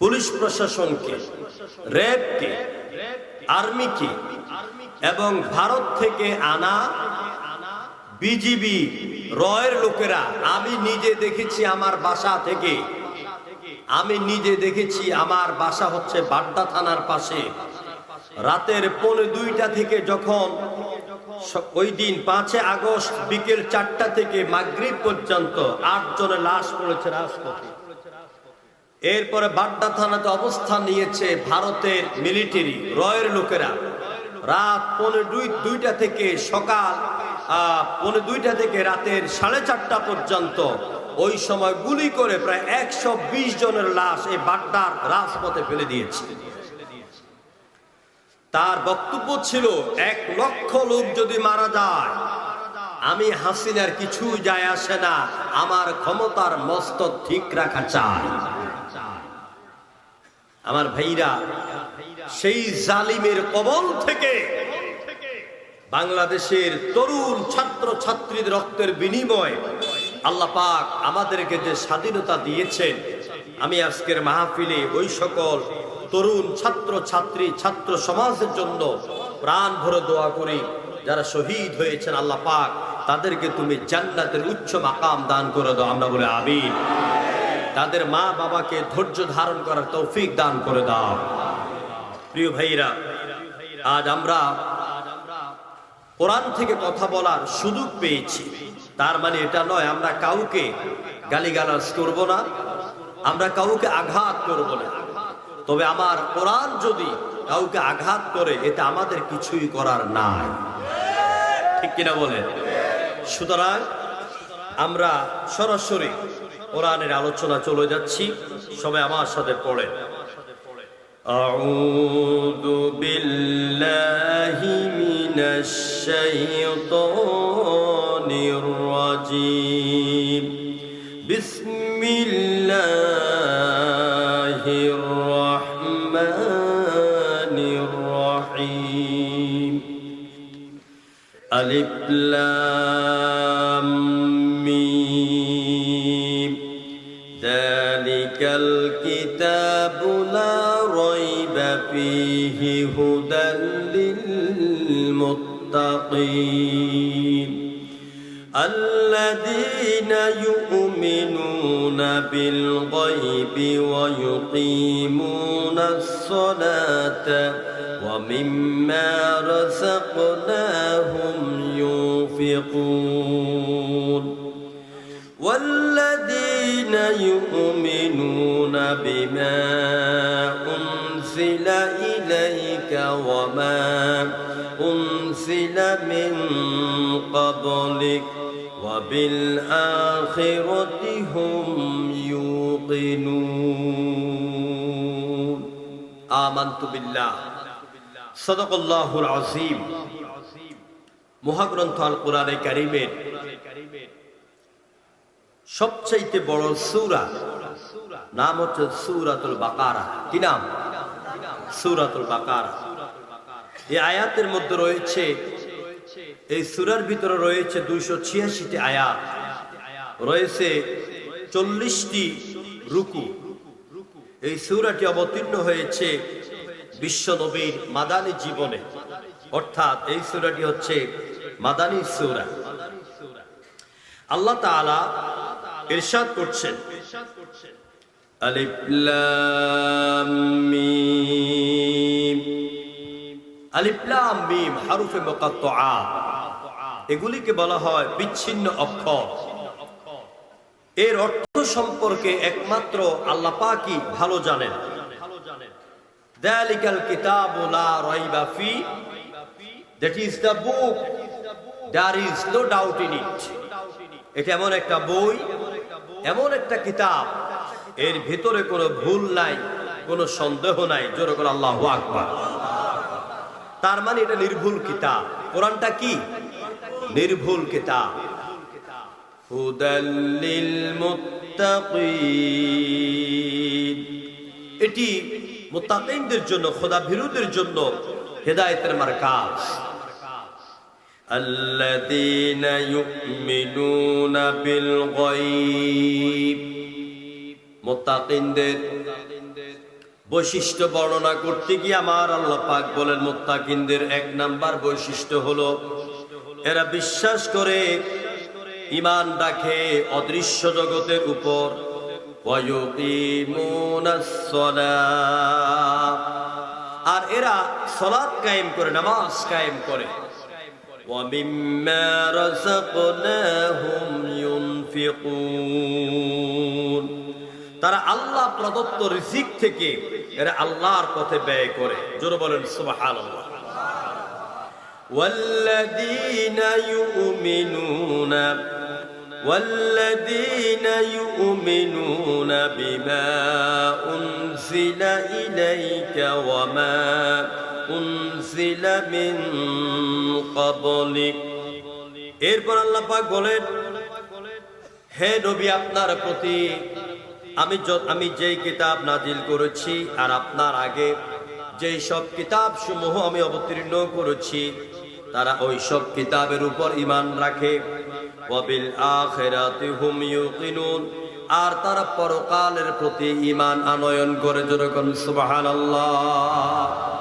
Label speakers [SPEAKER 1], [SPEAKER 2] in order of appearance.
[SPEAKER 1] Police প্রশাসনকে, র্যাবকে, আর্মিকে এবং ভারত থেকে আনা বিজিবি রয়ের লোকেরা, আমি নিজে দেখেছি আমার বাসা থেকে। আমি নিজে দেখেছি আমার বাসা হচ্ছে বাড্ডা থানার পাশে। রাতের পৌনে দুইটা থেকে যখন ওই দিন পাঁচে আগস্ট বিকেল চারটা থেকে মাগরিব পর্যন্ত আট জনের লাশ পড়েছে রাজপথে। এরপরে বাড্ডা থানাতে অবস্থান নিয়েছে ভারতের মিলিটারি, রয়ের লোকেরা। রাত পৌনে দুই দুইটা থেকে সকাল পৌনে দুইটা থেকে রাতের সাড়ে চারটা পর্যন্ত ওই সময় গুলি করে প্রায় একশো বিশ জনের লাশ এই বাড্ডার রাজপথে ফেলে দিয়েছে। তার বক্তব্য ছিল, এক লক্ষ লোক যদি মারা যায়, আমি হাসিনার কিছু যায় আসে না। আমার ক্ষমতার মস্তক ঠিক রাখা চাই। আমার ভাইরা, সেই জালিমের কবল থেকে বাংলাদেশের তরুণ ছাত্র ছাত্রীদের রক্তের বিনিময় আল্লাহ পাক আমাদেরকে যে স্বাধীনতা দিয়েছেন, আমি আজকের মাহফিলে ওই সকল তরুণ ছাত্র ছাত্রী ছাত্র সমাজের জন্য প্রাণ ভরে দোয়া করি, যারা শহীদ হয়েছেন আল্লাহ পাক, তাদেরকে তুমি জান্নাতের উচ্চ মাকাম দান করে দাও, আমরা বলে আমিন। তাদের মা বাবাকে ধৈর্য ধারণ করার তৌফিক দান করে দাও। প্রিয় ভাইরা আজ আমরা কোরআন থেকে কথা বলার সুযোগ পেয়েছি। তার মানে এটা নয়, আমরা কাউকে গালিগালাজ করব না, আমরা কাউকে আঘাত করব না। তবে আমার কোরআন যদি কাউকে আঘাত করে এটা আমাদের কিছুই করার নাই। ঠিক কিনা বলেন? সুতরাং আমরা সরাসরি কোরআনের আলোচনা চলে যাচ্ছি সবাই আমার সাথে পড়ে أعوذ بالله من الشيطان الرجيم بسم الله الرحمن الرحيم ألف لام هدى للمتقين الذين يؤمنون بالغيب ويقيمون الصلاة ومما رزقناهم ينفقون والذين يؤمنون بما إليك وما أنزل من قبلك وبالآخرة هم يوقنون آمنت بالله صدق الله العظيم মহাগ্রন্থ আল কোরআনে কারিমের সবচাইতে বড় সূরা নাম হচ্ছে সূরাতুল বাকারা কি নাম সূরাতুল বাকারা। এই আয়াতের মধ্যে রয়েছে, এই সুরার ভিতরে রয়েছে দুইশো ছিয়াশিটি আয়াত। রয়েছে চল্লিশটি রুকু। এই সুরাটি অবতীর্ণ হয়েছে বিশ্ব নবীর মাদানী জীবনে। অর্থাৎ এই সুরাটি হচ্ছে মাদানী সুরা। আল্লাহ তাআলা ইরশাদ করছেন এগুলিকে বলা হয় বিচ্ছিন্ন অক্ষর। এর অর্থ সম্পর্কে একমাত্র আল্লাহ পাকই ভালো জানেন। ফি। That is the book is doubt in it এটা এমন একটা বই, এমন একটা কিতাব এর ভিতরে কোনো ভুল নাই কোনো সন্দেহ নাই জোরে করে আল্লাহ আকবার তার মানে এটা নির্ভুল কিতাব কোরআনটা কি নির্ভুল কিতাব হুদাল্লিল মুত্তাকিন এটি মুত্তাকিনদের জন্য খোদা ভীরুদের জন্য হেদায়েতের মার্কাজ الذين يؤمنون بالغيب মোত্তাকিনদের বৈশিষ্ট্য বর্ণনা করতে গিয়ে আমার আল্লাহ পাক বলেন, মোত্তাকিনদের এক নাম্বার বৈশিষ্ট্য হলো, এরা বিশ্বাস করে ইমান রাখে অদৃশ্য জগতের উপর। আর এরা সলাদ কায়েম করে, নামাজ কায়েম করে। وَمِمَّا তারা আল্লাহ প্রদত্ত রিজিক থেকে এরা আল্লাহর পথে ব্যয় করে জোরে বলেন সুবহানাল্লাহ والذين يؤمنون والذين يؤمنون بما أنزل إليك وما أنزل من قبلك এরপর আল্লাহ পাক বলেন হে নবী আপনার প্রতি আমি আমি যেই কিতাব নাজিল করেছি আর আপনার আগে যেই সব কিতাব সমূহ আমি অবতীর্ণ করেছি, তারা ওই সব কিতাবের উপর ইমান রাখে। আর তারা পরকালের প্রতি ইমান আনয়ন করে যেরকম সুবহানাল্লাহ।